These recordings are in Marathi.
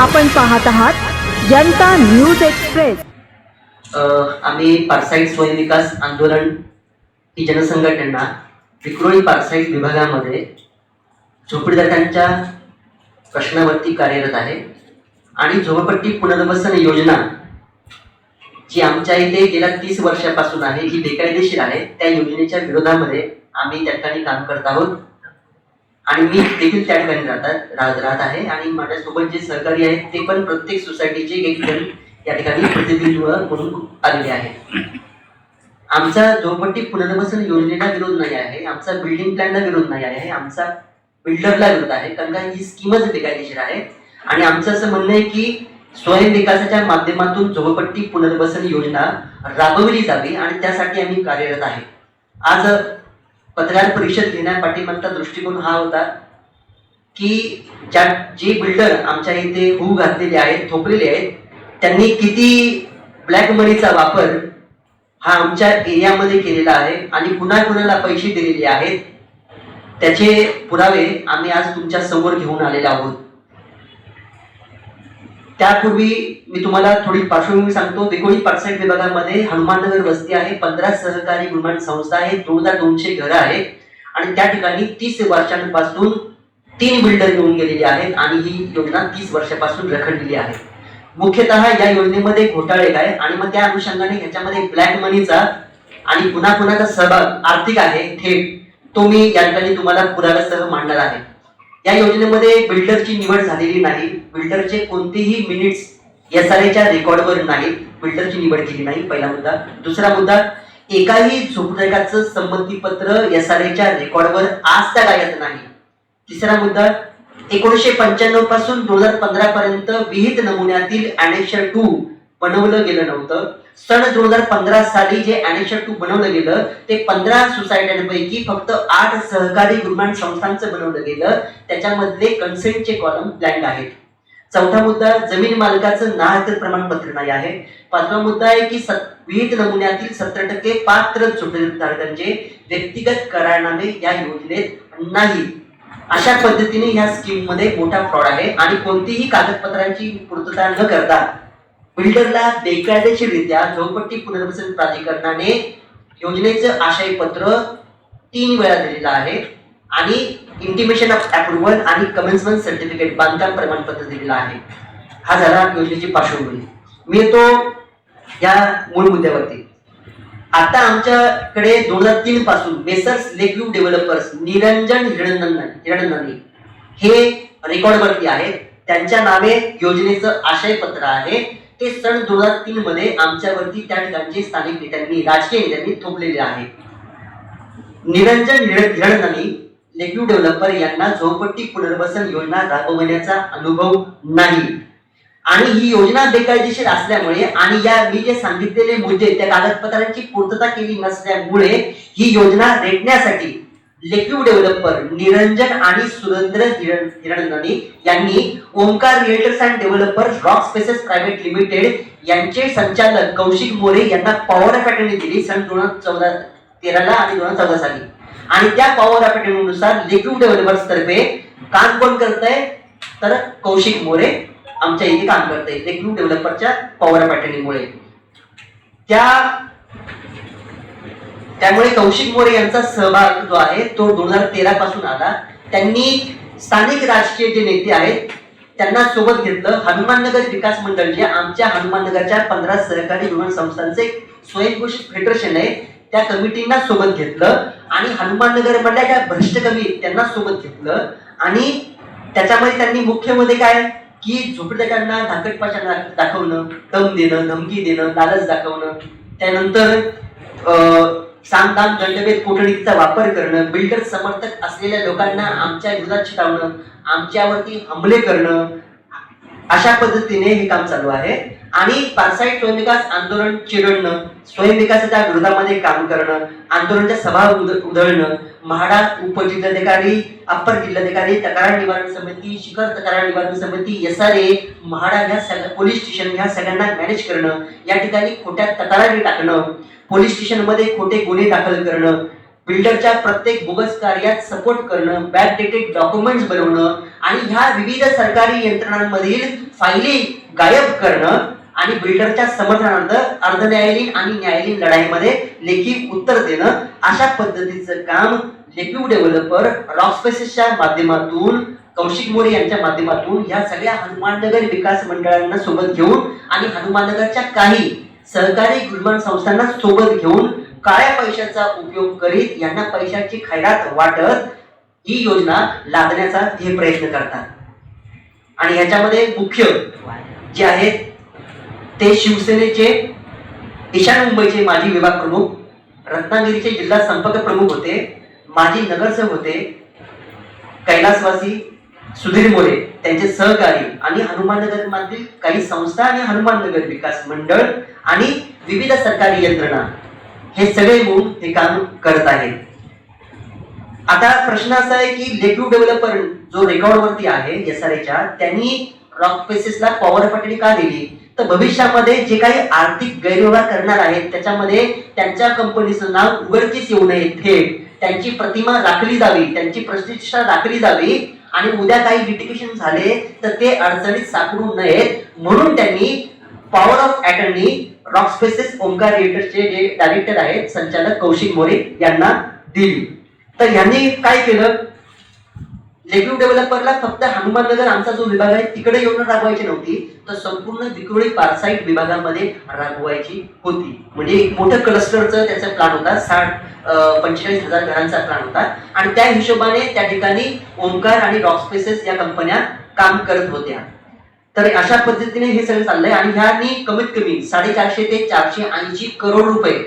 आपण पाहत आहात जनता न्यूज एक्सप्रेस. आम्ही पारसाईट स्वयं विकास आंदोलन ही जनसंघटना विक्रोळी पारसाईट विभागामध्ये झोपडीदारांच्या प्रश्नावरती कार्यरत आहे. आणि झोपडपट्टी पुनर्वसन योजना जी आमच्या इथे गेल्या तीस वर्षापासून आहे जी बेकायदेशीर आहे त्या योजनेच्या विरोधामध्ये आम्ही त्या ठिकाणी काम करत आहोत. आणि मी देखील त्या ठिकाणी राहतात राहत राहत आहे. आणि माझ्यासोबत जे सहकारी आहेत ते पण प्रत्येक सोसायटीचे एक जण या ठिकाणी प्रतिनिधित्व म्हणून आलेले आहे आमचा झोपट्टी पुनर्वसन योजनेला विरोध नाही आहे. आमचा बिल्डिंग प्लॅनला विरोध नाही आहे. आमचा बिल्डरला विरोध आहे. कारण का ही स्कीमच बेकायदेशीर आहे. आणि आमचं असं म्हणणं आहे की स्वयं विकासाच्या माध्यमातून झोपट्टी पुनर्वसन योजना राबवली जावी आणि त्यासाठी आम्ही कार्यरत आहे. आज पत्रकार परिषद घेण्यापाठीमागचा दृष्टिकोन हा होता की ज्या जे बिल्डर आमच्या इथे हू घातलेले आहेत थोपलेले आहेत त्यांनी किती ब्लॅक मनीचा वापर हा आमच्या एरियामध्ये केलेला आहे आणि कुणा कुणाला पैसे दिलेले आहेत त्याचे पुरावे आम्ही आज तुमच्यासमोर घेऊन आलेले आहोत. त्यापूर्वी मी तुम्हाला थोडी पार्श्वभूमी सांगतो. वेगोळी पारसाईट विभागामध्ये हनुमाननगर वस्ती आहे पंधरा सहकारी निर्माण संस्था आहे दोन हजार दोनशे घरं आहेत. आणि त्या ठिकाणी तीस वर्षांपासून तीन बिल्डर येऊन गेलेली आहेत आणि ही योजना तीस वर्षापासून रखडलेली आहे. मुख्यतः या योजनेमध्ये घोटाळे काय आणि मग त्या अनुषंगाने ह्याच्यामध्ये ब्लॅक मनीचा आणि पुन्हा कुणाचा सहभाग आर्थिक आहे थेट तो मी या ठिकाणी तुम्हाला पुराव्यासह मांडणार आहे. या योजनेमध्ये बिल्डरची निवड झालेली नाही. बिल्डरचे कोणतेही मिनिट्स एस आर एच्या रेकॉर्डवर नाहीत. बिल्डरची निवड केली नाही पहिला मुद्दा. दुसरा मुद्दा एकाही झोपडकाचं संमतीपत्र एस आर एच्या रेकॉर्डवर आज त्या गायत नाही. तिसरा मुद्दा एकोणीसशे पंच्याण्णवपासून दोन हजार पंधरा पर्यंत विहित नमुन्यातील अनेक्शर टू बनवलं गेलं नव्हतं. सन दोन हजार पंधरा साली जे अनेक्शर टू बनवलं गेलं ते पंधरा सोसायट्यांपैकी फक्त आठ सहकारी निर्माण संस्थांचं बनवलं गेलं. त्याच्यामधले कन्सेंटचे कॉलम ब्लँक आहेत. चौथा मुद्दा जमीन मालकाचं ना हक्क प्रमाणपत्र नाही आहे. पाचवा मुद्दा आहे की सत- विहित नमुन्यातील सत्तर टक्के पात्र जोडधारकांचे व्यक्तिगत करारनामे या योजनेत नाही. अशा पद्धतीने ह्या स्कीममध्ये मोठा फ्रॉड आहे आणि कोणतीही कागदपत्रांची पूर्तता न करता बिल्डरला बेकायदेशीररित्या झोपडपट्टी पुनर्वसन प्राधिकरणाने योजनेचं आशय पत्र तीन वेळा दिलेलं आहे आणि इंटिमेशन ऑफ अप्रुव्हल आणि कमेन्समेंट सर्टिफिकेट बांधकाम प्रमाणपत्र दिलेलं आहे. हा झाला योजनेची पार्श्वभूमी. मी येतो या मूळ मुद्द्यावरती. आता आमच्याकडे दोन हजार तीन पासून messrs lakeview developers Niranjan Hiranandan Hiranandani हे रेकॉर्डवरती आहेत. त्यांच्या नावे योजनेचं आशय पत्र आहे. ते सन दोन हजार तीन मध्ये आमच्यावरती त्या ठिकाणचे स्थानिक नेत्यांनी राजकीय नेत्यांनी थोपलेले आहे निरंजन हिरण हिरणनंदी लेक्यू डेव्हलपर यांना झोपट्टी पुनर्वसन योजना राबवण्याचा अनुभव नाही. आणि ही योजना बेकायदेशीर असल्यामुळे आणि या मी जे सांगितलेले मुद्दे त्या कागदपत्रांची पूर्तता केली नसल्यामुळे ही योजना रेटण्यासाठी लेक्यू डेव्हलपर निरंजन आणि सुरेंद्र हिरणननी यांनी Omkar realtors and developer rock spaces private limited यांचे संचालक कौशिक मोरे यांना पॉवर अकॅडमी दिली सन दोन हजार चौदा तेराला आणि दोन हजार चौदा साली. आणि त्या पॉवर अकॅडमीनुसार अटर्नीनुसार डेव्हलपर्स तर्फे काम कोण करतंय? तर कौशिक मोरे आमच्या इथे काम करते लेक्यू डेव्हलपरच्या पॉवर अकॅडमीमुळे त्या त्यामुळे कौशिक मोरे यांचा सहभाग जो आहे तो दोन हजार तेरा पासून आला. त्यांनी स्थानिक राजकीय जे नेते आहेत त्यांना सोबत घेतलं. हनुमाननगर विकास मंडळ जे आमच्या हनुमाननगरच्या पंधरा सहकारी विमान संस्थांचे स्वयंघोषित फेडरेशन आहे त्या कमिटींना सोबत घेतलं. आणि हनुमाननगर मधल्या ज्या भ्रष्ट कमी त्यांना सोबत घेतलं. आणि त्याच्यामध्ये त्यांनी मुख्यमध्ये काय? की झोपडपट्ट्यांना धाकटपाशा दाखवणं दम देणं धमकी देणं लालच दाखवणं. त्यानंतर सामदान दंडभेद कोठडीचा वापर करणं बिल्डर समर्थक असलेल्या लोकांना आमच्या विरोधात शिकावणं आमच्यावरती हमले करणं अशा पद्धतीने हे काम चालू आहे. आणि पारसाई स्वयंविकास आंदोलन चिरडणं स्वयंविकासाच्या विरोधामध्ये काम करणं आंदोलनाच्या सभा उधळणं म्हाडा उपजिल्हाधिकारी अप्पर जिल्हाधिकारी तक्रार निवारण समिती शिखर तक्रार निवारण समिती एस आर ए म्हाडा ह्या सगळ्या पोलीस स्टेशन ह्या सगळ्यांना मॅनेज करणं या ठिकाणी खोट्या तक्रारी टाकणं पोलीस स्टेशनमध्ये खोटे गुन्हे दाखल करणं बिल्डरच्या प्रत्येक बोगस कार्यात सपोर्ट करणं बॅकडेटेड डॉक्युमेंट्स बनवणं आणि ह्या विविध सरकारी यंत्रणांमधील फायली गायब करणं आणि बिल्डरच्या समर्थनार्थ अर्धन्यायालयीन आणि न्यायालयीन लढाईमध्ये लेखी उत्तर देणं अशा पद्धतीचं काम लेक्यू डेव्हलपर रॉक्सपेसेसच्या माध्यमातून कौशिक मोरे यांच्या माध्यमातून या सगळ्या हनुमाननगर विकास मंडळांना सोबत घेऊन आणि हनुमाननगरच्या काही सहकारी गुलमन संस्थांना सोबत घेऊन काळ्या पैशाचा उपयोग करीत यांना पैशाची खैरात वाटत ही योजना लादण्याचा हे प्रयत्न करतात. आणि याच्यामध्ये मुख्य जे आहेत ते शिवसेनेचे ईशान्य मुंबईचे माजी विभाग प्रमुख रत्नागिरीचे जिल्हा संपर्क प्रमुख होते माजी नगरसेवक होते कैलासवासी सुधीर मोरे त्यांचे सहकारी आणि हनुमाननगर मधील काही संस्था आणि हनुमाननगर विकास मंडळ आणि विविध सरकारी यंत्रणा हे सगळे मिळून हे काम करत आहेत. आता प्रश्न असा आहे की लेक्यू डेव्हलपर जो रेकॉर्ड वरती आहे एस आर एच्या त्यांनी रॉक पेसेसला पॉवर पातळी का दिली? तर भविष्यामध्ये जे काही आर्थिक गैरव्यवहार करणार आहेत त्याच्यामध्ये त्यांच्या कंपनीचं नाव उघडकीस येऊ नये थेट त्यांची प्रतिमा राखली जावी त्यांची प्रतिष्ठा राखली जावी आणि उद्या काही लिटिगेशन झाले तर ते अडचणीत सापडू नयेत म्हणून त्यांनी power of attorney rock spaces Omkar रिएटर्सचे जे डायरेक्टर आहेत संचालक कौशिक मोरे यांना दिली. तर यांनी काय केलं? लेक्यू डेव्हलपरला फक्त हनुमाननगर आमचा जो विभाग आहे तिकडे येऊन राबवायची नव्हती तर संपूर्ण विक्रोळी पारसाईट विभागामध्ये राबवायची होती. म्हणजे एक मोठं क्लस्टरचं त्याचा प्लॅन होता साठ पंचेचाळीस हजार घरांचा प्लॅन होता. आणि त्या हिशोबाने त्या ठिकाणी ओंकार आणि रॉक स्पेसेस या कंपन्या काम करत होत्या. तर अशा पद्धतीने हे सगळं चाललंय आणि ह्यांनी कमीत कमी साडेचारशे ते चारशे ऐंशी करोड रुपये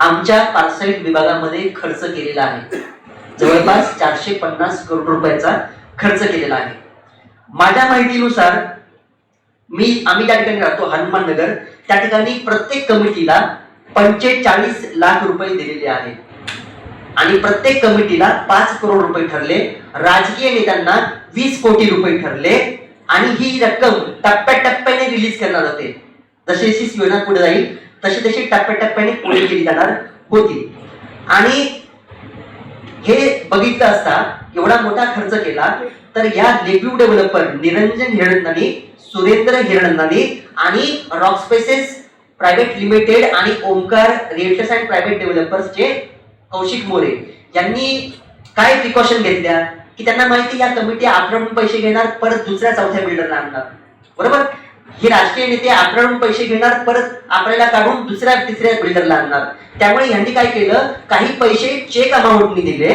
आमच्या पारसाईट विभागामध्ये खर्च केलेला आहे. जवळपास चारशे पन्नास करोड रुपयाचा खर्च केलेला आहे. माझ्या माहितीनुसार मी आम्ही त्या ठिकाणी राहतो हनुमान नगर त्या ठिकाणी प्रत्येक कमिटीला पंचेचाळीस लाख रुपये दिलेले आहेत. आणि प्रत्येक कमिटीला पाच करोड रुपये ठरले राजकीय नेत्यांना वीस कोटी रुपये ठरले आणि ही रक्कम टप्प्याटप्प्याने रिलीज करणार होते. जशी जशी योजना पुढे जाईल तशी तशी टप्प्याटप्प्याने पुढे केली जाणार होती. आणि हे बघितलं असता एवढा मोठा खर्च केला तर या लेक्यू डेव्हलपर निरंजन हिरणंदानी सुरेंद्र हिरणंदानी आणि रॉक स्पेसेस प्रायव्हेट लिमिटेड आणि ओमकार रिएल्टर्स अँड प्रायव्हेट डेव्हलपर्सचे कौशिक मोरे यांनी काय प्रिकॉशन घेतल्या? की त्यांना माहिती या कमिटी आक्रमण पैसे घेणार परत दुसऱ्या चौथ्या बिल्डरला आणणार. बरोबर? हे राजकीय नेते आक्रमण पैसे घेणार परत आपल्याला काढून दुसऱ्या तिसऱ्या बिल्डरला आणणार त्यामुळे यांनी काय केलं? काही पैसे चेक अमाऊंटनी दिले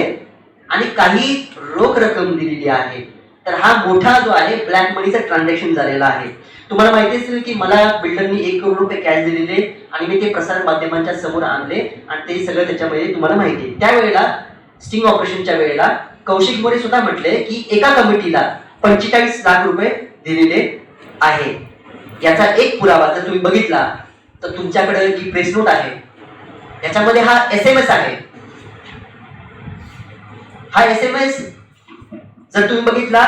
आणि काही रोख रक्कम दिलेली आहे. तर हा मोठा जो आहे ब्लॅक मनीचा ट्रान्झॅक्शन झालेला आहे. तुम्हाला माहिती असेल की मला बिल्डरनी एक करोड रुपये कॅश दिलेले आणि मी ते प्रसार माध्यमांच्या समोर आणले आणि ते सगळं त्याच्यामध्ये तुम्हाला माहिती आहे. त्यावेळेला स्टिंग ऑपरेशनच्या वेळेला कौशिक मोरे सुद्धा म्हटले की एका कमिटीला पंचेचाळीस लाख रुपये दिलेले आहे. याचा एक पुरावा जर तुम्ही बघितला तर तुमच्याकडे जी प्रेस नोट आहे. याच्यामध्ये हा एस एम एस आहे. हा एस एम एस जर तुम्ही बघितला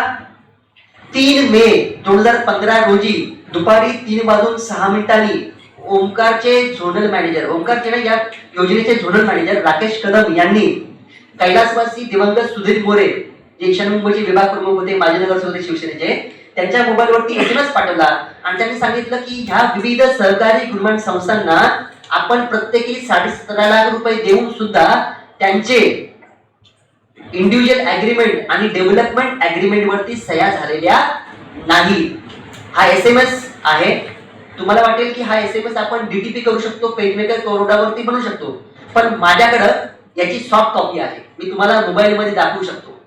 तीन मे दोन हजार पंधरा रोजी दुपारी तीन वाजून सहा मिनिटांनी ओमकारचे झोनल मॅनेजर ओमकारचे या योजनेचे झोनल मॅनेजर राकेश कदम यांनी कैलासवासी दिवंगत सुधीर मोरे जे ईशान्य मुंबईचे विभाग प्रमुख होते माजी नगरसेवक शिवसेनेचे त्यांच्या मोबाईलवरती एसएमएस पाठवला. आणि त्यांनी सांगितलं की ह्या विविध सहकारी गुणमान संस्थांना आपण प्रत्येकी साडेसतरा लाख रुपये देऊन सुद्धा त्यांचे इंडिव्हिज्युअल अग्रीमेंट आणि डेव्हलपमेंट अग्रीमेंट वरती सह्या झालेल्या नाही. हा एस एम एस आहे. तुम्हाला वाटेल की हा एस एम एस आपण डीटीपी करू शकतो पेजमेकर करोडावरती बनवू शकतो. पण माझ्याकडं याची सॉफ्ट कॉपी आहे. मी तुम्हाला मोबाईलमध्ये दाखवू शकतो.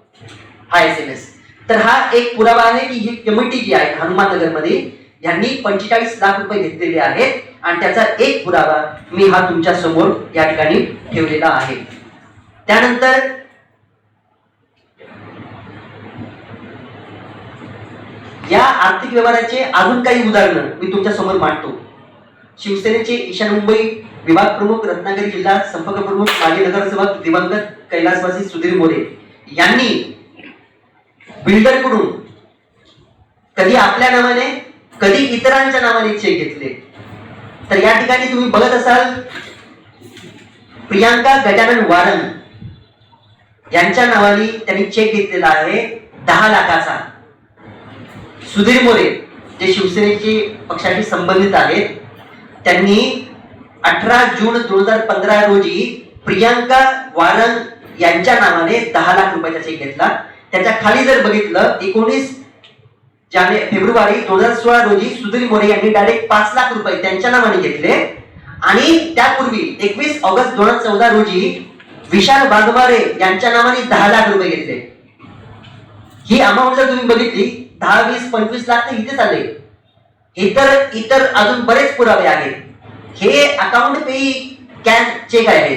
हा एस एम एस तर हा एक पुरावा आहे की ही कमिटी जी आहे हनुमाननगरमध्ये यांनी पंचेचाळीस लाख रुपये घेतलेले आहेत आणि त्याचा एक पुरावा मी हा तुमच्यासमोर या ठिकाणी ठेवलेला आहे. त्यानंतर या आर्थिक व्यवहाराचे अजून काही उदाहरणं मी तुमच्यासमोर मांडतो. शिवसेनेचे ईशान्य मुंबई विभाग प्रमुख रत्नागिरी जिल्हा संपर्क प्रमुख माजी नगरसेवक दिवंगत कैलासवासी सुधीर मोरे यांनी बिल्डरकडून कधी आपल्या नावाने कधी इतरांच्या नावाने चेक घेतले. तर या ठिकाणी तुम्ही बघत असाल प्रियांका गजानन वारन यांच्या नावाने त्यांनी चेक घेतलेला आहे दहा लाखाचा. सुधीर मोरे जे शिवसेनेची पक्षाशी संबंधित आहेत त्यांनी अठरा जून दोन हजार पंधरा रोजी प्रियांका वारन यांच्या नावाने दहा लाख रुपयाचा चेक घेतला. त्याच्याखाली जर बघितलं एकोणीस जाने फेब्रुवारी दोन हजार सोळा रोजी सुधीर मोरे यांनी डायरेक्ट पाच लाख रुपये त्यांच्या नावाने घेतले. आणि त्यापूर्वी एकवीस ऑगस्ट दोन हजार चौदा रोजी विशाल वाघमारे यांच्या नावाने दहा लाख रुपये घेतले. ही अमाऊंट जर तुम्ही बघितली दहा वीस पंचवीस लाख तर इथेच आले. इतर इतर अजून बरेच पुरावे आहेत. हे अकाउंट पे कॅश चेक आहे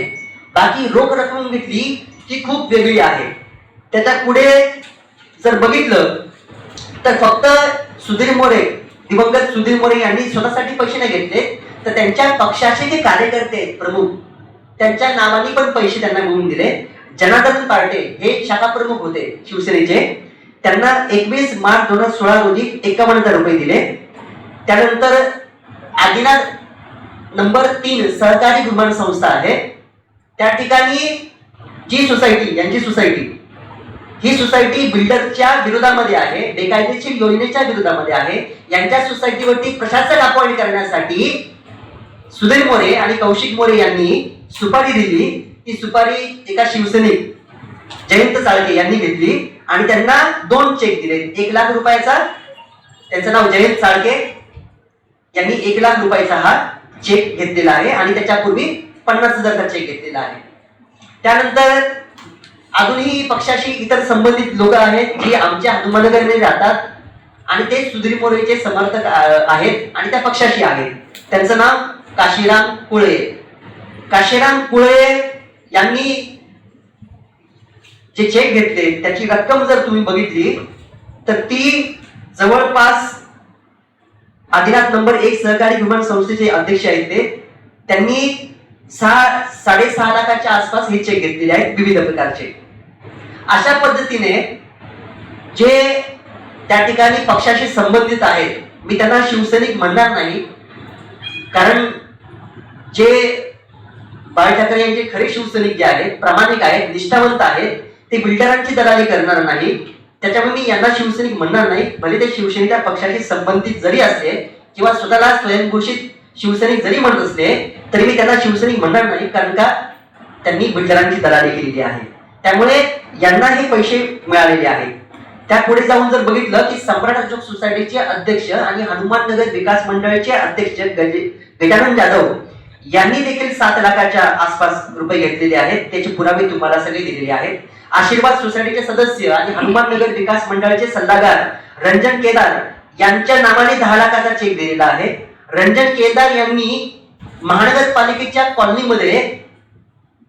बाकी रोख रक्कम घेतली ती खूप वेगळी आहे. त्याच्या पुढे जर बघितलं तर फक्त सुधीर मोरे दिवंगत सुधीर मोरे यांनी स्वतःसाठी पैसे नाही घेतले तर त्यांच्या पक्षाचे जे कार्यकर्ते आहेत प्रमुख त्यांच्या नावाने पण पैसे त्यांना मिळवून दिले. जनार्दन पार्टे हे शाखा प्रमुख होते शिवसेनेचे. त्यांना एकवीस मार्च दोन हजार सोळा रोजी एकावन्न हजार रुपये दिले. त्यानंतर आदिनाथ नंबर तीन सहकारी विमान संस्था आहे. त्या ठिकाणी जी सोसायटी यांची सोसायटी ही सोसायटी बिल्डरच्या विरोधामध्ये आहे बेकायदेशीर योजनेच्या विरोधामध्ये आहे. यांच्या सोसायटीवरती प्रशासक अपॉइंट करण्यासाठी सुधीर मोरे आणि कौशिक मोरे यांनी सुपारी दिली. ती सुपारी एका शिवसैनिक जयंत चाळके यांनी घेतली आणि त्यांना दोन चेक दिले. एक लाख रुपयाचा त्यांचं नाव जयंत चाळके यांनी एक लाख रुपयाचा हा चेक घेतलेला आहे आणि त्याच्यापूर्वी पन्नास हजारचा चेक घेतलेला आहे. त्यानंतर अजूनही पक्षाशी इतर संबंधित लोक आहेत जी आमच्या हनुमानगरने जातात आणि ते सुधीर मोरेचे समर्थक आहेत आणि त्या पक्षाशी आहेत. त्यांचं नाव काशीराम कुळे. काशीराम कुळे यांनी जे चेक घेतले त्याची रक्कम जर तुम्ही बघितली तर ती जवळपास आदिनाथ नंबर एक सहकारी विमान संस्थेचे अध्यक्ष आहेत ते. त्यांनी सहा साडेसहा लाखाच्या आसपास हे चेक घेतलेले आहेत विविध प्रकारचे. अशा पद्धतीने जे त्या ठिकाणी पक्षाशी संबंधित आहेत मी त्यांना शिवसैनिक म्हणणार नाही कारण जे बाळ ठाकरे यांचे खरे शिवसैनिक जे आहेत प्रामाणिक आहेत निष्ठावंत आहेत ते बिल्डरांची दलाली करणार नाही. त्याच्यामुळे मी यांना शिवसैनिक म्हणणार नाही. भले ते शिवसेनेच्या पक्षाशी संबंधित जरी असले किंवा स्वतःला स्वयंघोषित शिवसैनिक जरी म्हणत असले तरी मी त्यांना शिवसैनिक म्हणणार नाही कारण का त्यांनी बिल्डरांची दलाली केलेली आहे. त्यामुळे यांना हे पैसे मिळालेले आहेत. त्यापुढे जाऊन जर बघितलं की सम्राट अशोक सोसायटीचे अध्यक्ष आणि हनुमान नगर विकास मंडळाचे अध्यक्ष गजे- गजानन जाधव यांनी देखील सात लाखाच्या आसपास रुपये घेतलेले आहेत. त्याचे पुरावे तुम्हाला सगळे दिलेले आहेत. आशीर्वाद सोसायटीचे सदस्य आणि हनुमान नगर विकास मंडळाचे सल्लागार रंजन केदार यांच्या नावाने दहा लाखाचा चेक दिलेला आहे. रंजन केदार यांनी महानगरपालिकेच्या कॉलनीमध्ये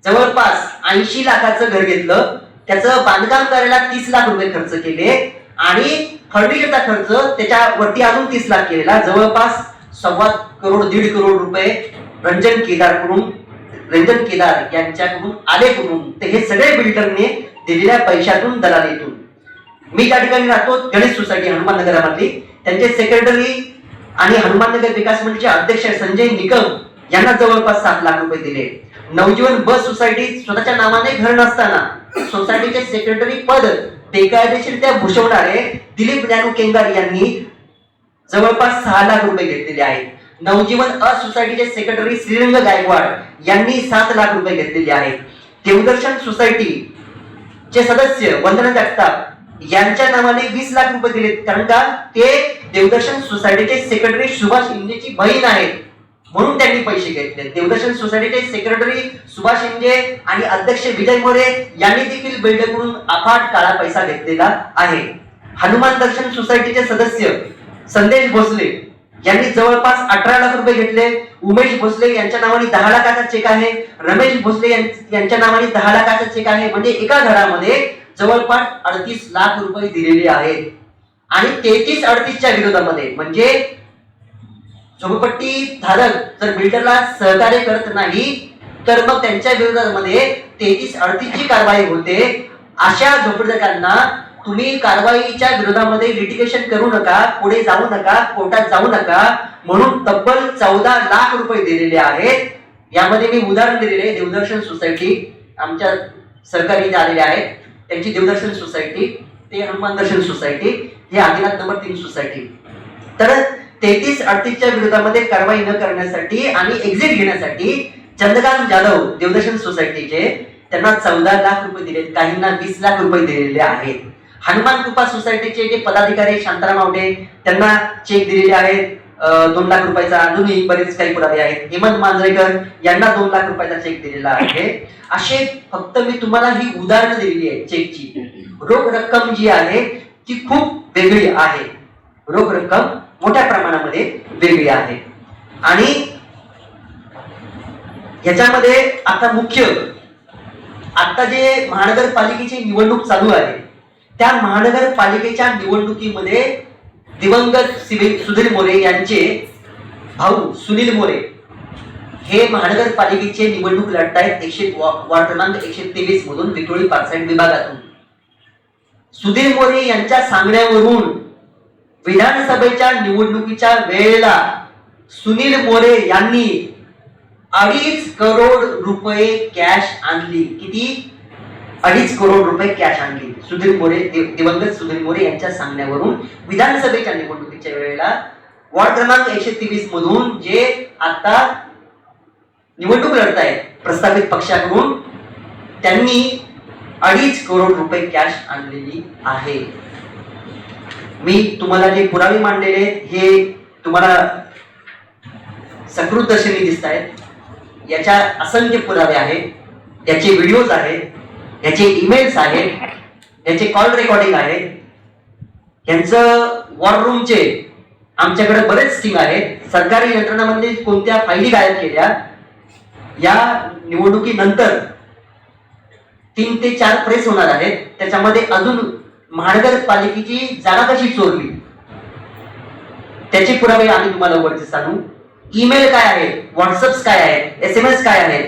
जवळपास ऐंशी लाखाचं घर घेतलं. त्याचं बांधकाम करायला तीस लाख रुपये खर्च केले. आणि फर्निचरचा खर्च त्याच्यावरती अजून तीस लाख केलेला. जवळपास सव्वा करोड दीड करोड रुपये रंजन केदार करून रंजन केदार यांच्याकडून आले करून ते हे सगळे बिल्डरने दिलेल्या पैशातून दलालीतून. मी त्या ठिकाणी राहतो गणेश सोसायटी हनुमान नगरामधली त्यांचे सेक्रेटरी आणि हनुमान नगर विकास मंडळाचे अध्यक्ष संजय निकम यांना जवळपास सात लाख रुपये दिले. नवजीवन बस सोसायटी स्वतःच्या नावाने घर नसताना सोसायटीचे सेक्रेटरी पद बेकायदेशीरत्या भूषवणारे दिलीप ज्ञानू केंगार यांनी जवळपास सहा लाख रुपये घेतलेले आहेत नवजीवन अ सोसायटीचे सेक्रेटरी श्रीरंग गायकवाड यांनी सात लाख रुपये घेतलेले आहेत देवदर्शन सोसायटी चे सदस्य वंदना जगताप यांच्या नावाने वीस लाख रुपये दिलेत. कारण का? ते देवदर्शन सोसायटीचे सेक्रेटरी सुभाष इंजेची बहीण आहेत. म्हणून त्यांनी पैसे घेतले. देवदर्शन सोसायटीचे सेक्रेटरी सुभाष इंजे आणि अध्यक्ष विजय मोरे यांनी देखील बिल्डरकडून अफाट काळा पैसा घेतलेला आहे. हनुमान दर्शन सोसायटीचे सदस्य संदेश भोसले यांनी जवळपास अठरा लाख रुपये घेतले. उमेश भोसले यांच्या नावाने दहा लाखाचा चेक आहे. रमेश भोसले यांच्या नावाने दहा लाखाचा चेक आहे. म्हणजे एका घरामध्ये जवळपास अडतीस लाख रुपये दिलेले आहेत. आणि तेहतीस अडतीसच्या विरोधामध्ये म्हणजे झोपडपट्टी धारक जर बिल्डरला सहकार्य करत नाही तर मग त्यांच्या विरोधामध्ये तेहतीस अडतीसची कारवाई होते. अशा झोपडधारकांना तुम्ही कारवाईच्या विरोधामध्ये लिटिगेशन करू नका पुढे जाऊ नका कोर्टात जाऊ नका. म्हणून तब्बल चौदा लाख रुपये दिलेले आहेत. यामध्ये मी उदाहरण दिलेले देवदर्शन सोसायटी आमच्या सरकारी आलेले आहेत. त्यांची देवदर्शन सोसायटी ते हनुमान दर्शन सोसायटी हे आदिनाथ नंबर तीन सोसायटी. तर तेहतीस अडतीसच्या विरोधामध्ये कारवाई न करण्यासाठी आणि एक्झिट घेण्यासाठी चंद्रकांत जाधव देवदर्शन सोसायटीचे त्यांना चौदा लाख रुपये दिले काहींना वीस लाख रुपये दिलेले आहेत. हनुमान कृपा सोसायटीचे जे पदाधिकारी शांताराम आवटे त्यांना चेक दिलेले आहेत. दोन लाख रुपयाचा अजूनही बरेच काही पुरावे आहेत. हेमंत मांजरेकर यांना दोन लाख रुपयाचा चेक दिलेला आहे. असे फक्त मी तुम्हाला ही उदाहरणं दिलेली आहे चेकची रोख रक्कम जी आहे ती खूप वेगळी आहे. रोख रक्कम मोठ्या प्रमाणामध्ये वेगळी आहे. आणि ह्याच्यामध्ये आता मुख्य आता जे महानगरपालिकेची निवडणूक चालू आहे त्या महानगरपालिकेच्या निवडणुकीमध्ये दिवंगत सुधीर मोरे यांचे भाऊ सुनील मोरे हे महानगरपालिकेचे निवडणूक लढतायत एकशे वा- वार्ड क्रमांक एकशे तेवीस मधून विक्रोळी पारसाईड विभागातून. सुधीर मोरे यांच्या सांगण्यावरून विधानसभेच्या निवडणुकीच्या वेळेला सुनील मोरे यांनी अडीच करोड रुपये कॅश आणली. किती? अडीच करोड रुपये कॅश आणली. सुधीर मोरे दिवंगत सुधीर मोरे यांच्या सांगण्यावरून विधानसभेच्या निवडणुकीच्या वेळेला वॉर्ड क्रमांक एकशे तेवीस मधून जे आता निवडणूक लढतायत प्रस्तावित पक्षाकडून त्यांनी अडीच करोड रुपये कॅश आणलेली आहे. मी तुम्हाला जे पुरावे मांडलेले हे तुम्हाला सकृत दर्शनी दिसत आहेत याच्या असंख्य पुरावे आहेत. याचे व्हिडिओज आहेत. याचे ईमेल्स आहेत. याचे कॉल रेकॉर्डिंग आहेत. यांचं वॉर रूमचे आमच्याकडे बरेच स्टिंग आहेत. सरकारी यंत्रणामध्ये कोणत्या फायली गायब केल्या या निवडणुकीनंतर तीन ते चार प्रेस होणार आहेत. त्याच्यामध्ये अजून महानगरपालिकेची जागा कशी चोरली? त्याचे पुरावे आम्ही तुम्हाला वरती सांगू. ईमेल काय आहे? व्हॉट्सअप काय आहे? एस एम एस काय आहे?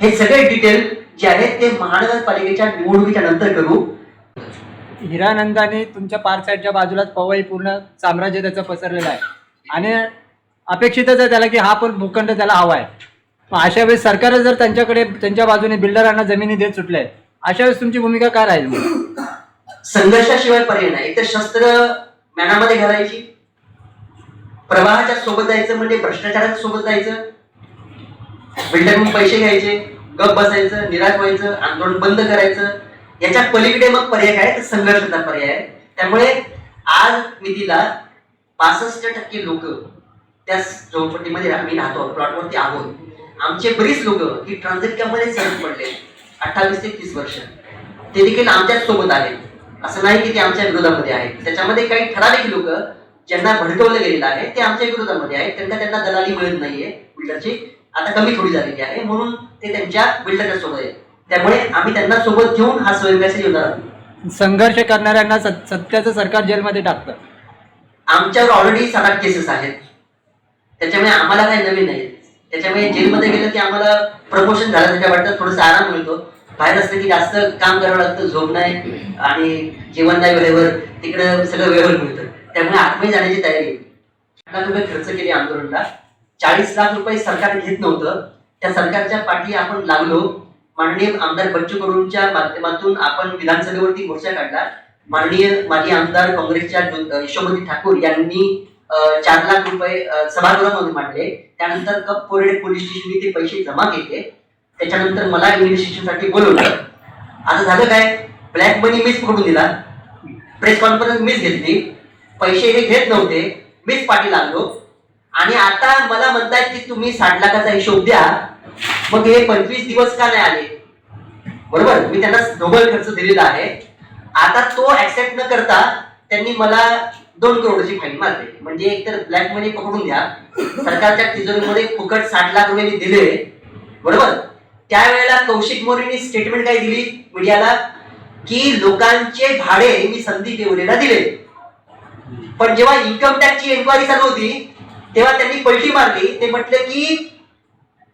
हे सगळे डिटेल जे आहेत ते महानगरपालिकेच्या निवडणुकीच्या नंतर करू. हिरानंदाने तुमच्या पार्क साईडच्या बाजूलाच पवई पूर्ण साम्राज्य त्याचं पसरलेलं आहे. आणि अपेक्षितच आहे त्याला की हा पण भूखंड त्याला हवा आहे मग अशा वेळेस सरकार जर त्यांच्याकडे त्यांच्या बाजूने बिल्डरांना जमिनी देत सुटले अशा वेळेस तुमची भूमिका काय राहील संघर्षाशिवाय पर्याय नाही. एक तर शस्त्र मॅनामध्ये घालायची प्रवाहाच्या सोबत जायचं म्हणजे भ्रष्टाचाराच्या सोबत जायचं बिल्डरकडून पैसे घ्यायचे गप बसायचं निराश व्हायचं आंदोलन बंद करायचं याच्या पलीकडे मग पर्याय काय? तर संघर्षाचा पर्याय आहे. त्यामुळे आज निधीला पासष्ट टक्के लोक त्या चौपटीमध्ये आम्ही राहतो. प्लॉटवरती आहोत. आमचे बरीच लोक ही ट्रान्झॅक्टमध्ये सरळ पडले. अठ्ठावीस ते तीस वर्ष. ते देखील आमच्याच सोबत आले. असं नाही की ते आमच्या विरोधामध्ये आहेत. त्याच्यामध्ये काही ठराविक लोक ज्यांना भडकवलं गेलेलं आहे ते आमच्या विरोधामध्ये आहेत. त्यांना त्यांना दलाली मिळत नाहीये बिल्डरची. आता कमी थोडी झालेली आहे. म्हणून ते त्यांच्या बिल्डरच्या सोबत आहेत. त्यामुळे आम्ही त्यांना सोबत घेऊन हा स्वयंव्यास योजना संघर्ष करणाऱ्यांना सत- सत्याचं सरकार जेलमध्ये टाकतं. आमच्यावर ऑलरेडी सात आठ केसेस आहेत. त्याच्यामुळे आम्हाला काही नवीन नाही त्याच्यामुळे जेलमध्ये गेलं की आम्हाला प्रमोशन झालं त्याच्या वाटतं थोडंसं आराम मिळतो. बाहेर असलं की जास्त काम करावं लागतं झोप नाही आणि जेवण नाही वेळेवर तिकडं सगळं वेळेवर मिळतं. त्यामुळे आत्मे जाण्याची तयारी. लाख रुपये खर्च केले आंदोलनला. चाळीस लाख रुपये सरकार घेत नव्हतं. त्या सरकारच्या पाठी आपण लागलो. माननीय आमदार बच्चू कडूंच्या माध्यमातून आपण विधानसभेवरती मोर्चा काढला. माननीय माजी आमदार काँग्रेसच्या यशोमती ठाकूर यांनी चार लाख रुपये अं, सभागृहामध्ये मांडले. त्यानंतर कप कोरेड पोलीस स्टेशनने ते पैसे जमा केले. त्याच्यानंतर मला इन्व्हिटेशनसाठी बोलवलं. आता झालं काय? ब्लॅक मनी मीच पकडून दिला. प्रेस कॉन्फरन्स मीच घेतली. पैसे हे घेत नव्हते. मीच पाठी लागलो आणि आता मला म्हणतायत की तुम्ही साठ लाखाचा हिशोब द्या. मग हे पंचवीस दिवस का नाही आले? बरोबर? मी त्यांना डबल खर्च दिलेला आहे. आता तो ऍक्सेप्ट न करता त्यांनी मला दोन करोडची फाईन मारली. म्हणजे एकतर ब्लॅक मनी पकडून द्या. सरकारच्या तिजोरीमध्ये फुकट साठ लाख रुपये मी दिले. बरोबर? त्यावेळेला कौशिक मोरेंनी स्टेटमेंट काय दिली मीडियाला? की लोकांचे भाडे मी संदीप येवलेला दिले. पण जेव्हा इन्कम टॅक्सची एन्क्वायरी चालू होती तेव्हा त्यांनी पलटी मारली. ते म्हटले की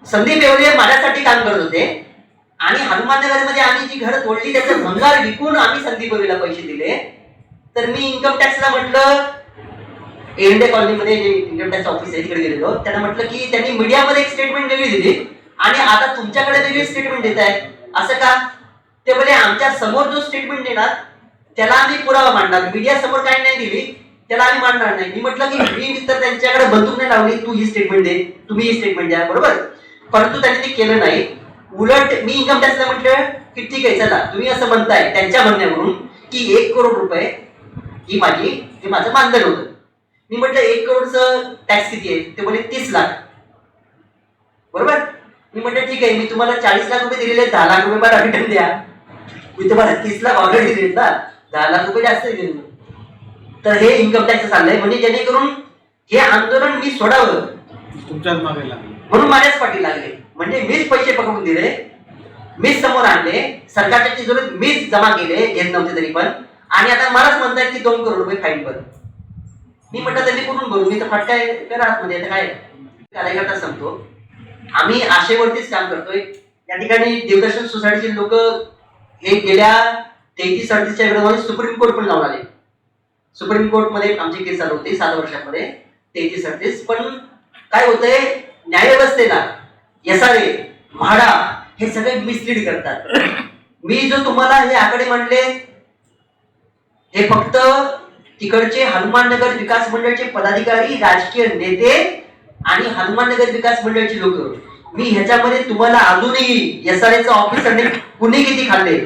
संदीप येवले माझ्यासाठी काम करत होते. आणि हनुमाननगरमध्ये आम्ही जी घर तोडली त्याचं भंगार विकून आम्ही संदीप येवलेला पैसे दिले. तर मी इन्कम टॅक्सला म्हटलं एरंडे कॉलनीमध्ये जे इन्कम टॅक्स ऑफिस आहे तिकडे गेलेलो. त्यांना म्हटलं की त्यांनी मीडियामध्ये एक स्टेटमेंट वेगळी दिली. आणि आता तुमच्याकडे वेगळी स्टेटमेंट देत आहे असं का? ते म्हणजे आमच्यासमोर जो स्टेटमेंट देणार त्याला आम्ही पुरावा मांडणार. मीडिया समोर काही नाही दिली त्याला आम्ही मांडणार नाही. मी म्हटलं की मी तर त्यांच्याकडे बंदूक नाही लावली तू ही स्टेटमेंट दे. तुम्ही ही स्टेटमेंट द्या बरोबर? परंतु त्यांनी ते केलं नाही. उलट मी इन्कम टॅक्सला म्हटलं की ठीक आहे चला तुम्ही असं म्हणताय त्यांच्या म्हणण्यावरून की एक करोड रुपये ही माझी हे माझं मानधन होतं. मी म्हटलं एक करोडचं टॅक्स किती आहे? ते म्हणजे तीस लाख. बरोबर? मी म्हटलं ठीक आहे मी तुम्हाला चाळीस लाख रुपये दिलेले दहा लाख रुपये मला रिटर्न द्या. मी तुम्हाला तीस लाख ऑलरेडी दिले ना. दहा लाख रुपये जास्त दिले तर हे इन्कम टॅक्स चाललंय. म्हणजे जेणेकरून हे आंदोलन मी सोडावं. तुमच्याच मागे लागले. म्हणून माझ्याच पाठी लागले. म्हणजे मीच पैसे पकडून दिले मीच समोर आणले सरकारच्या तिजोरीत मीच जमा केले घेत नव्हते तरी पण. आणि आता मलाच म्हणतायत की दोन करोड रुपये फाईन भर मी म्हटलं त्यांनी कुठून भरू? मी तर फटका करा आतमध्ये आता काय? कार्यकर्ता सांगतो आम्ही आशेवरतीच काम करतोय. या ठिकाणी देवदर्शन सोसायटीचे लोक हे गेल्या तेहतीस अडतीसच्या विरोधामध्ये सुप्रीम कोर्ट पण लावून आले. सुप्रीम कोर्टमध्ये आमची केस चालू होती सात वर्षामध्ये तेहतीस अडतीस. पण काय होतंय न्यायव्यवस्थेला एस आर ए म्हाडा हे सगळे मिसलीड करतात. मी जो तुम्हाला हे आकडे म्हणले हे फक्त तिकडचे हनुमाननगर विकास मंडळचे पदाधिकारी राजकीय नेते आणि हनुमान नगर विकास मंडळाची लोक. मी ह्याच्यामध्ये तुम्हाला अजूनही एस आर एचा ऑफिसरने कुणी किती खाल्ले?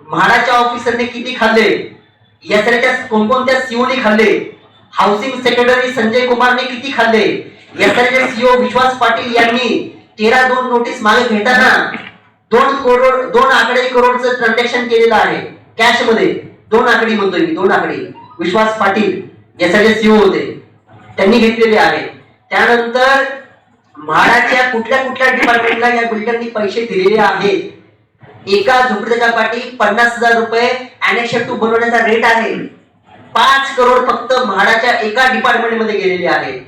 म्हाडाच्या ऑफिसरने किती खाल्ले? एस आर कोणकोणत्या सीओने खाल्ले? हाऊसिंग सेक्रेटरी संजय कुमारने किती खाल्ले? S R CEO Vishwas Patil यांनी तेरा दोन नोटीस मागे घेताना दोन करोड दोन आकडे करोडचं ट्रान्झॅक्शन केलेलं आहे. कॅशमध्ये. दोन आकडी म्हणतोय मी दोन आकडी. विश्वास पाटील यासाठी सीओ होते. त्यांनी घेतलेले आहे. त्यानंतर म्हाडाच्या कुठल्या कुठल्या डिपार्टमेंटला या बिल्डरनी पैसे दिलेले आहेत? एका झोपडीच्या पाठी पन्नास हजार रुपये अनेक्शन टू बनवण्याचा रेट आहे. पाच करोड फक्त म्हाडाच्या एका डिपार्टमेंटमध्ये गेलेले आहेत.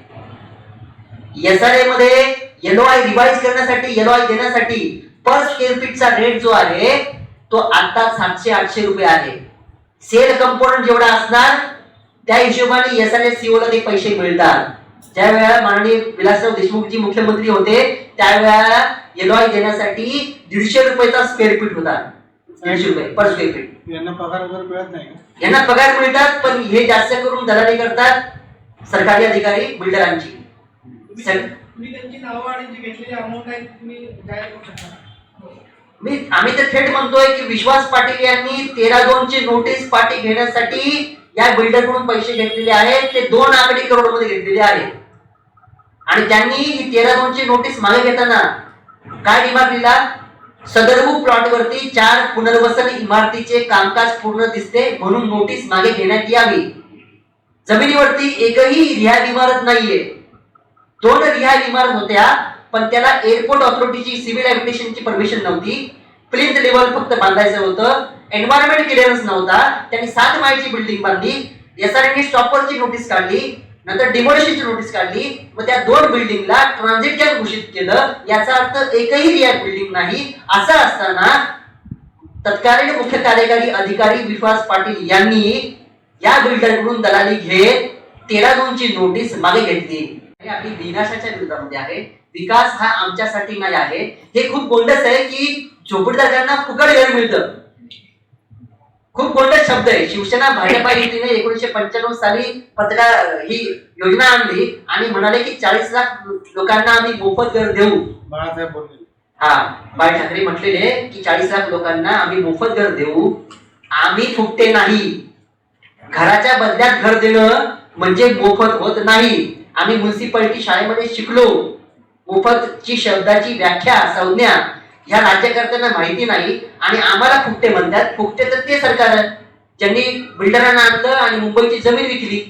एस आर ए मध्ये एल आय करण्यासाठी एल आय देण्यासाठी पर स्क्वेअर फीटचा रेट जो आहे तो आता सातशे आठशे रुपये आहे. सेल कंपोनंट जेवढा असणार त्या हिशोबाने एस आर एस ला ते पैसे मिळतात. ज्या वेळेला माननीय विलासराव देशमुखजी मुख्यमंत्री होते. त्यावेळेला एल आय देण्यासाठी दीडशे रुपयाचा स्क्वेअर फीट होता. दीडशे रुपये पर स्क्वेअर फीट यांना पगार वगैरे मिळत नाही यांना पगार मिळतात पण हे जास्त करून दलाली करतात सरकारी अधिकारी बिल्डरांची. सर- तुम्ही त्यांची नावं आणि जी घेतलेली अमाऊंट आहे ती तुम्ही जाहीर करू शकता मी आम्ही तर थेट म्हणतोय की विश्वास पाटील यांनी तेरा दोन ची नोटीस पाठी घेण्यासाठी या बिल्डरकडून पैसे घेतलेले आहेत. ते दोन आकडी करोडमध्ये घेतलेले आहेत. आणि त्यांनी ही तेरा दोन ची नोटीस मागे घेताना काय डिमांड दिला? सदरभू प्लॉट वरती चार पुनर्वसन इमारतीचे कामकाज पूर्ण दिसते म्हणून नोटीस मागे घेण्यात यावी. जमिनीवरती एकही रिहाय इमारत नाहीये. दोन रिहाय इमारत होत्या पण त्याला एअरपोर्ट ऑथॉरिटीची सिव्हिल हॅबिटेशनची परमिशन नव्हती. प्लिंथ लेवल फक्त बांधायचं होतं. एन्व्हायरमेंट क्लिअरन्स नव्हता. त्यांनी सात माळची बिल्डिंग बांधली. एसआरएननी स्टॉपवरची नोटीस काढली. नंतर डिमोलिशनची नोटीस काढली. व त्या दोन बिल्डिंगला ट्रान्झिट घोषित केलं. याचा अर्थ एकही रिया बिल्डिंग नाही. असं असताना तत्कालीन मुख्य कार्यकारी अधिकारी विश्वास पाटील यांनी या बिल्डरकडून दलाली घेत तेरा दोनची नोटीस मागे घेतली. आणि आपली विनाशाच्या विरोधामध्ये आहे. विकास हा आमच्यासाठी नाही आहे. हे खूप गोंडस आहे की झोपडदारांना फुकट घर मिळतं. खूप गोंडस शब्द आहे. शिवसेना भाजपा युतीने एकोणीशे पंच्याण्णव साली पत्रा ही योजना आणली आणि म्हणाले की चाळीस लाख लोकांना आम्ही मोफत घर देऊ. बाळासाहेब बोलले. हा बाळ ठाकरे म्हटलेले की चाळीस लाख लोकांना आम्ही मोफत घर देऊ. आम्ही फुकटे नाही. घराच्या बदल्यात घर देणं म्हणजे मोफत होत नाही. आम्ही म्युन्सिपालिटी शाळेमध्ये शिकलो. मोफतची शब्दाची व्याख्या संज्ञा ह्या राज्यकर्त्यांना माहिती नाही आणि आम्हाला फुकटे म्हणतात. फुकटे तर ते सरकार. ज्यांनी बिल्डरांना आणलं आणि मुंबईची जमीन विकली.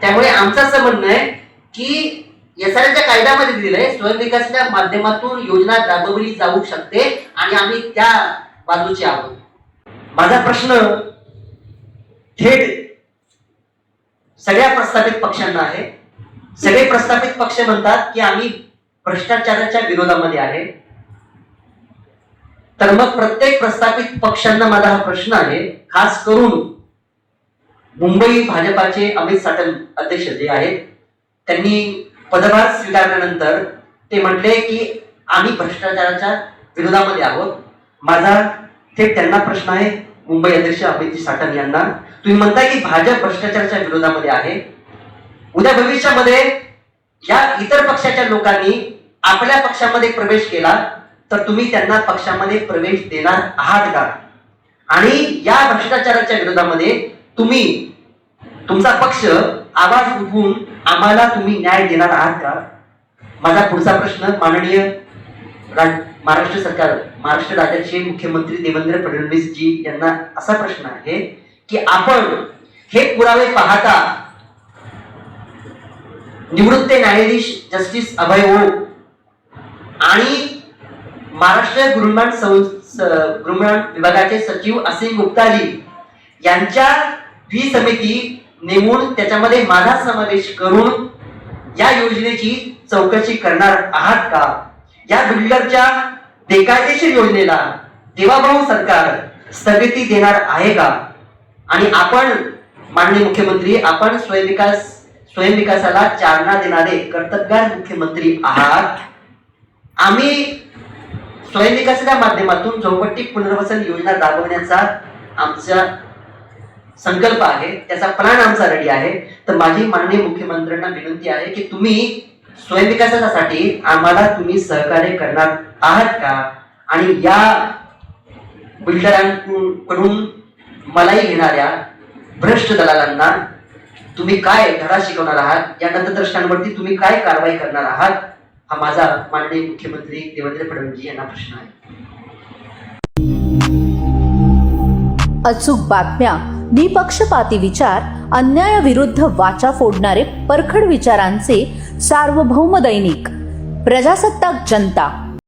त्यामुळे आमचं असं म्हणणं आहे की एसआरच्या कायद्यामध्ये दिलंय स्वयंविकासाच्या माध्यमातून योजना राबवली जाऊ शकते आणि आम्ही त्या बाजूचे आहोत. माझा प्रश्न थेट सगळ्या प्रस्थापित पक्षांना आहे. सगळे प्रस्थापित पक्ष म्हणतात की आम्ही भ्रष्टाचाराच्या विरोधामध्ये आहे. तर मग प्रत्येक प्रस्थापित पक्षांना माझा हा प्रश्न आहे खास करून मुंबई भाजपाचे अमित साटम अध्यक्ष जे आहेत त्यांनी पदभार स्वीकारल्यानंतर ते म्हटले की आम्ही भ्रष्टाचाराच्या विरोधामध्ये आहोत. माझा थेट त्यांना प्रश्न आहे मुंबई अध्यक्ष अमित साटम यांना. तुम्ही म्हणताय की भाजप भ्रष्टाचाराच्या विरोधामध्ये आहे. उद्या भविष्यामध्ये या इतर पक्षाच्या लोकांनी आपल्या पक्षामध्ये प्रवेश केला तर तुम्ही त्यांना पक्षामध्ये प्रवेश देणार आहात का? आणि या भ्रष्टाचाराच्या विरोधामध्ये तुम्ही तुमचा पक्ष आवाज उठवून आम्हाला तुम्ही न्याय देणार आहात का? माझा पुढचा प्रश्न माननीय राज- महाराष्ट्र सरकार महाराष्ट्र राज्याचे मुख्यमंत्री देवेंद्र फडणवीस जी यांना असा प्रश्न आहे की आपण हे पुरावे पाहता निवृत्त न्यायाधीश जस्टिस अभय ओक आणि महाराष्ट्र गृहमान सं- गृहमान विभागाचे सचिव असीम गुप्ताजी यांच्या ही समिती नेमून त्याच्यामध्ये माझा समावेश करून या योजनेची चौकशी करणार आहात का? या बिल्डरच्या बेकायदेशीर योजनेला देवाभाऊ सरकार स्थगिती देणार आहे का? आणि आपण माननीय मुख्यमंत्री आपण स्वयंविकास स्वयंविकासाला चालना देणारे कर्तबगार मुख्यमंत्री आहात. आम्ही स्वयंविकासाच्या माध्यमातून झोपट्टी पुनर्वसन योजना राबवण्याचा आमचा संकल्प आहे त्याचा प्लॅन आमचा रेडी आहे. तर माझी माननीय मुख्यमंत्र्यांना विनंती आहे की तुम्ही स्वयंविकासासाठी आम्हाला तुम्ही सहकार्य करणार आहात का? आणि या बिल्डरांकडून मलाही घेणाऱ्या भ्रष्ट दलालांना तुम्ही काय धडा शिकवणार आहात? या नंतरदर्शकांवरती तुम्ही काय कारवाई करणार आहात? हा माझा माननीय मुख्यमंत्री देवेंद्र फडणवीस यांना प्रश्न आहे. अचूक बातम्या निपक्षपाती विचार अन्यायाविरुद्ध वाचा फोडणारे परखड विचारांचे सार्वभौम दैनिक प्रजासत्ताक जनता.